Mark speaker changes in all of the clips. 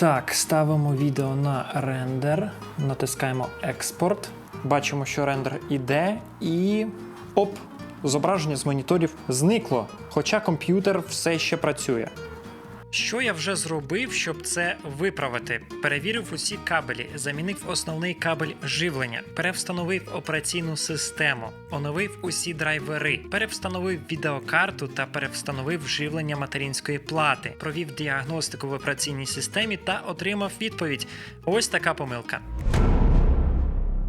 Speaker 1: Так, ставимо відео на рендер, натискаємо експорт. Бачимо, що рендер іде, і оп, зображення з моніторів зникло, хоча комп'ютер все ще працює. Що я вже зробив, щоб це виправити? Перевірив усі кабелі, замінив основний кабель живлення, перевстановив операційну систему, оновив усі драйвери, перевстановив відеокарту та перевстановив живлення материнської плати, провів діагностику в операційній системі та отримав відповідь. Ось така помилка.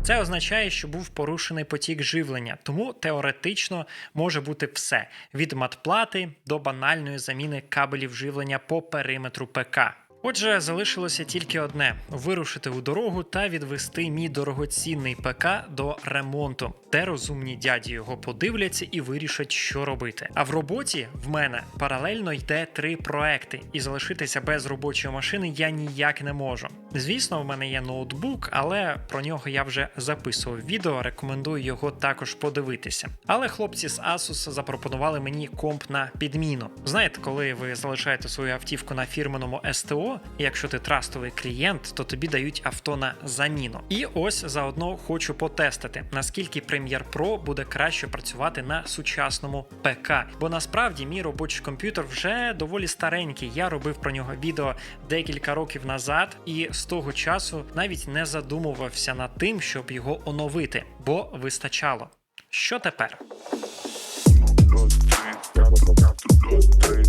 Speaker 1: Це означає, що був порушений потік живлення, тому теоретично може бути все: від матплати до банальної заміни кабелів живлення по периметру ПК. Отже, залишилося тільки одне: вирушити у дорогу та відвести мій дорогоцінний ПК до ремонту, де розумні дяді його подивляться і вирішать, що робити. А в роботі в мене паралельно йде три проекти, і залишитися без робочої машини я ніяк не можу. Звісно, в мене є ноутбук, але про нього я вже записував відео. Рекомендую його також подивитися. Але хлопці з Asus запропонували мені комп на підміну. Знаєте, коли ви залишаєте свою автівку на фірменому СТО, якщо ти трастовий клієнт, то тобі дають авто на заміну. І ось заодно хочу потестити, наскільки Premiere Pro буде краще працювати на сучасному ПК. Бо насправді мій робочий комп'ютер вже доволі старенький. Я робив про нього відео декілька років назад, і з того часу навіть не задумувався над тим, щоб його оновити, бо вистачало. Що тепер?
Speaker 2: dos, tres,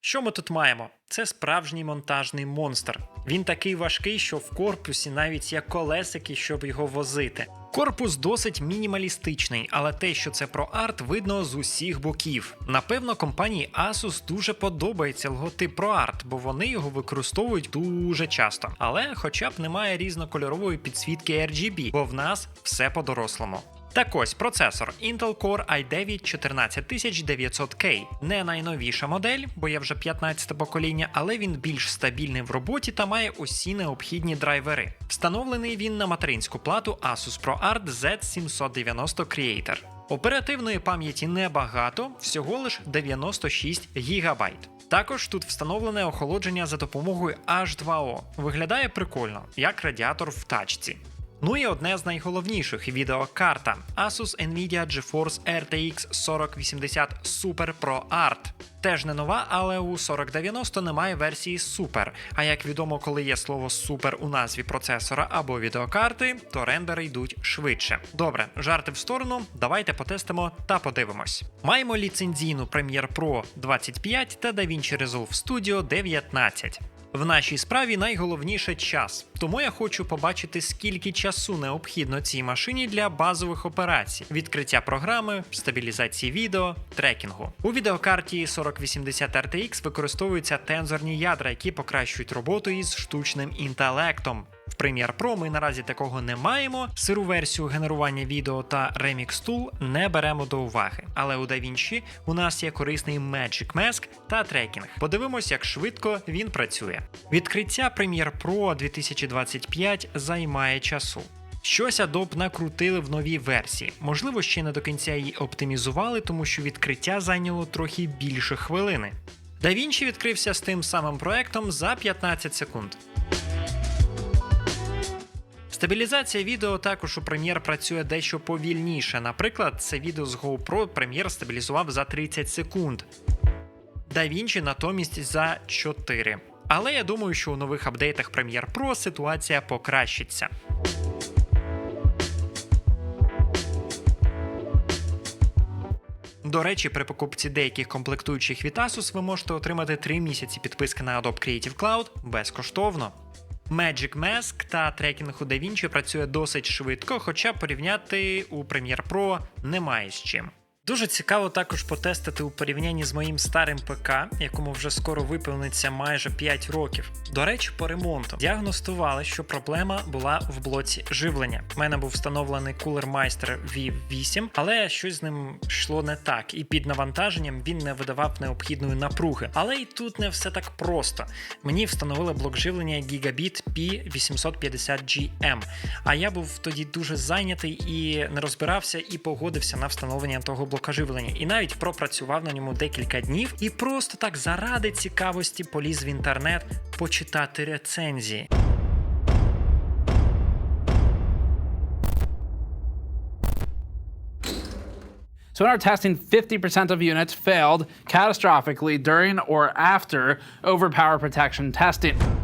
Speaker 1: Що ми тут маємо? Це справжній монтажний монстр. Він такий важкий, що в корпусі навіть є колесики, щоб його возити. Корпус досить мінімалістичний, але те, що це про арт, видно з усіх боків. Напевно, компанії Asus дуже подобається логотип про арт, бо вони його використовують дуже часто. Але хоча б немає різнокольорової підсвітки RGB, бо в нас все по-дорослому. Так ось процесор Intel Core i9 14900K. Не найновіша модель, бо є вже 15 покоління, але він більш стабільний в роботі та має усі необхідні драйвери. Встановлений він на материнську плату Asus ProArt Z790 Creator. Оперативної пам'яті небагато, всього лиш 96 ГБ. Також тут встановлене охолодження за допомогою H2O. Виглядає прикольно, як радіатор в тачці. Ну і одне з найголовніших відеокарта Asus Nvidia GeForce RTX 4080 Super Pro Art. Теж не нова, але у 4090 немає версії Super. А як відомо, коли є слово Super у назві процесора або відеокарти, то рендери йдуть швидше. Добре, жарти в сторону, давайте потестимо та подивимось. Маємо ліцензійну Premiere Pro 25 та DaVinci Resolve Studio 19. В нашій справі найголовніше час, тому я хочу побачити, скільки часу необхідно цій машині для базових операцій: відкриття програми, стабілізації відео, трекінгу. У відеокарті 4080 RTX використовуються тензорні ядра, які покращують роботу із штучним інтелектом. В Premiere Pro ми наразі такого не маємо. Сиру версію генерування відео та Remix Tool не беремо до уваги. Але у DaVinci у нас є корисний Magic Mask та трекінг. Подивимось, як швидко він працює. Відкриття Premiere Pro 2025 займає часу. Щось Adobe накрутили в новій версії. Можливо, ще не до кінця її оптимізували, тому що відкриття зайняло трохи більше хвилини. DaVinci відкрився з тим самим проектом за 15 секунд. Стабілізація відео також у Premiere працює дещо повільніше. Наприклад, це відео з GoPro Premiere стабілізував за 30 секунд. DaVinci натомість за 4. Але я думаю, що у нових апдейтах Premiere Pro ситуація покращиться. До речі, при покупці деяких комплектуючих від Asus ви можете отримати 3 місяці підписки на Adobe Creative Cloud безкоштовно. Magic Mask та трекінг у DaVinci працює досить швидко, хоча порівняти у Premiere Pro немає з чим. Дуже цікаво також потестити у порівнянні з моїм старим ПК, якому вже скоро виповниться майже 5 років. До речі, по ремонту діагностували, що проблема була в блоці живлення. У мене був встановлений Cooler Meister V8, але щось з ним йшло не так, і під навантаженням він не видавав необхідної напруги. Але і тут не все так просто. Мені встановили блок живлення Gigabit P850GM, а я був тоді дуже зайнятий і не розбирався і погодився на встановлення того блока живлення. І навіть пропрацював на ньому декілька днів і просто так заради цікавості поліз в інтернет почитати рецензії.
Speaker 3: So in our testing, 50% of units failed catastrophically during or after overpower protection testing.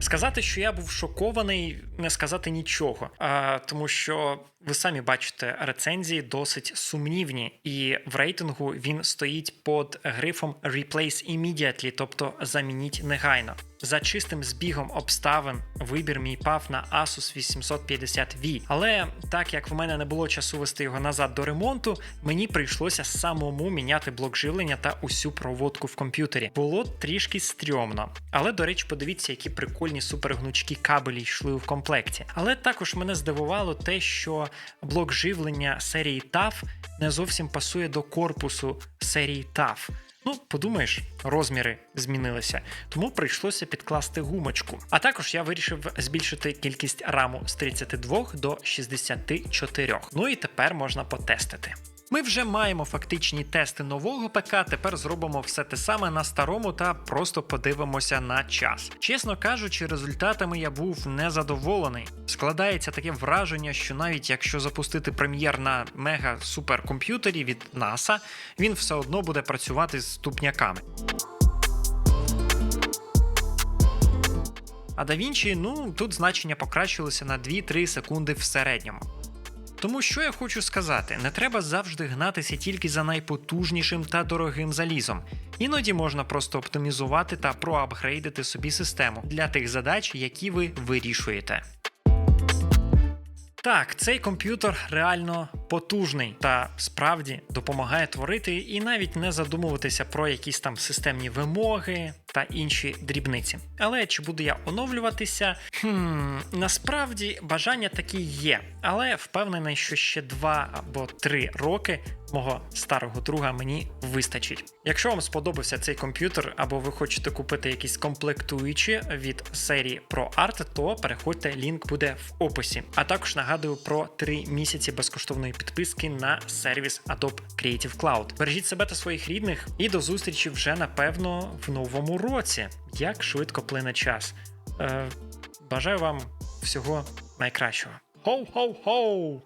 Speaker 1: Сказати, що я був шокований, не сказати нічого, а, тому що ви самі бачите, рецензії досить сумнівні, і в рейтингу він стоїть під грифом Replace Immediately, тобто замініть негайно. За чистим збігом обставин вибір мій пав на Asus 850V. Але так як в мене не було часу вести його назад до ремонту, мені прийшлося самому міняти блок живлення та усю проводку в комп'ютері. Було трішки стрьомно. Але, до речі, подивіться, які прикольні супергнучкі кабелі йшли в комплекті. Але також мене здивувало те, що блок живлення серії TAF не зовсім пасує до корпусу серії TAF. Ну, подумаєш, розміри змінилися, тому прийшлося підкласти гумочку. А також я вирішив збільшити кількість раму з 32 до 64. Ну і тепер можна потестити. Ми вже маємо фактичні тести нового ПК. Тепер зробимо все те саме на старому та просто подивимося на час. Чесно кажучи, результатами я був незадоволений. Складається таке враження, що навіть якщо запустити прем'єр на мега суперкомп'ютері від NASA, він все одно буде працювати з ступняками. А DaVinci, ну тут значення покращилося на 2-3 секунди в середньому. Тому що я хочу сказати, не треба завжди гнатися тільки за найпотужнішим та дорогим залізом. Іноді можна просто оптимізувати та проапгрейдити собі систему для тих задач, які ви вирішуєте. Так, цей комп'ютер реально потужний та справді допомагає творити і навіть не задумуватися про якісь там системні вимоги та інші дрібниці. Але чи буду я оновлюватися? Хм, насправді бажання такі є, але впевнений, що ще два або три роки мого старого друга мені вистачить. Якщо вам сподобався цей комп'ютер, або ви хочете купити якісь комплектуючі від серії ProArt, то переходьте, лінк буде в описі. А також нагадую про 3 місяці безкоштовної підписки на сервіс Adobe Creative Cloud. Бережіть себе та своїх рідних і до зустрічі вже напевно в новому році. Як швидко плине час. Е, бажаю вам всього найкращого. Хоу-хоу-хоу!